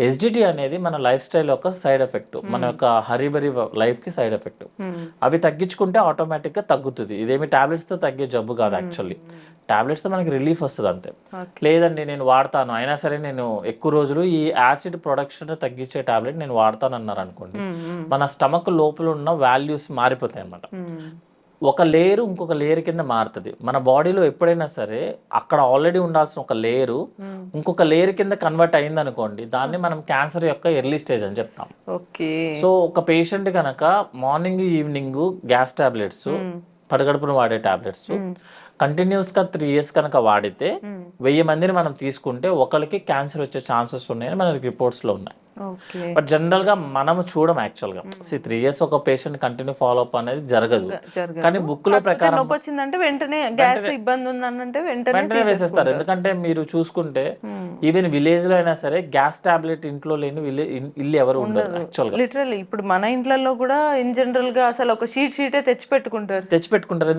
SDT అనేది మన lifestyle యొక్క సైడ్ ఎఫెక్ట్. మన యొక్క హరిబరి లైఫ్కి సైడ్ ఎఫెక్ట్. మ్మ్. అవి తగ్గించుకుంటే ఆటోమేటిక్గా తగ్గుతుంది. ఇదేమి టాబ్లెట్స్తో తగ్గే జబ్బు కాదు యాక్చువల్లీ. టాబ్లెట్స్తో మనకి రిలీఫ్ వస్తుంది అంతే. లేదండి నేను వాడతాను. అయినా సరే నేను ఎక్కువ రోజులు ఈ యాసిడ్ ప్రొడక్షన్ తగ్గించే టాబ్లెట్ నేను వాడతాను అన్నారు అనుకోండి. మన స్టమక్ లోపల ఉన్న వాల్యూస్ మారిపోతాయి అన్నమాట. మ్మ్. ఒక లేయర్ ఇంకొక లేయర్ కింద మారుతుంది మన బాడీలో ఎప్పుడైనా సరే అక్కడ ఆల్రెడీ ఉండాల్సిన ఒక లేయరు మ్మ్. ఇంకొక లేయర్ కింద కన్వర్ట్ అయింది అనుకోండి దాన్ని మనం క్యాన్సర్ యొక్క ఎర్లీ స్టేజ్ అని చెప్తాం ఓకే సో ఒక పేషెంట్ కనుక మార్నింగ్ ఈవినింగ్ గ్యాస్ టాబ్లెట్స్. పడగడుపున వాడే టాబ్లెట్స్. కంటిన్యూస్గా త్రీ ఇయర్స్ కనుక వాడితే. వెయ్యి మందిని మనం తీసుకుంటే ఒకరికి క్యాన్సర్ వచ్చే ఛాన్సెస్ ఉన్నాయని మనకి రిపోర్ట్స్లో ఉన్నాయి బట్ జనరల్గా మనం చూడం యాక్చువల్గా. సి త్రీ ఇయర్స్ ఒక పేషెంట్ కంటిన్యూ ఫాలో అప్ అనేది జరగదు. కానీ బుక్లో కాకపోతే ప్రకారం నొప్పి వచ్చిందంటే వెంటనే గ్యాస్ ఇబ్బంది ఉందనంటే వెంటనే వెంటనే వేసేస్తారు. ఎందుకంటే మీరు చూసుకుంటే ఈవెన్ విలేజ్లో అయినా సరే గ్యాస్ టాబ్లెట్ ఇంట్లో లేని ఇల్లు ఎవరు ఉండదు. యాక్చువల్గా లిటరల్లీ ఇప్పుడు మన ఇంట్లలో కూడా ఇన్ జనరల్గా అసలు ఒక షీట్ షీటే తెచ్చి పెట్టుకుంటారు తెచ్చి పెట్టుకుంటారు